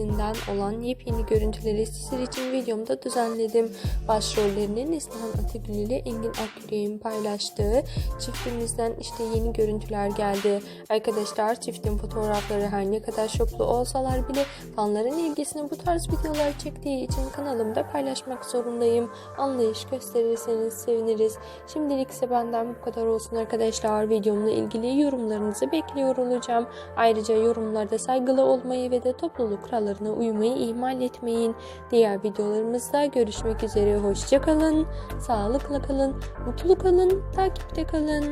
dizisinden olan yepyeni görüntüleri sizler için videomda düzenledim. Başrollerini Neslihan Atagül ile Engin Akgüre'nin paylaştığı çiftimizden işte yeni görüntüler geldi. Arkadaşlar çiftin fotoğrafları her ne kadar şoklu olsalar bile fanların ilgisini bu tarz videolar çektiği için kanalımda paylaşmak zorundayım. Anlayış gösterirseniz seviniriz. Şimdilik ise benden bu kadar olsun arkadaşlar. Videomla ilgili yorumlarınızı bekliyor olacağım. Ayrıca yorumlarda saygılı olmayı ve de topluluk kurallarına uymayı ihmal etmeyin. Diğer videolarımızda görüşmek üzere. Hoşçakalın, sağlıkla kalın, mutlu kalın, takipte kalın.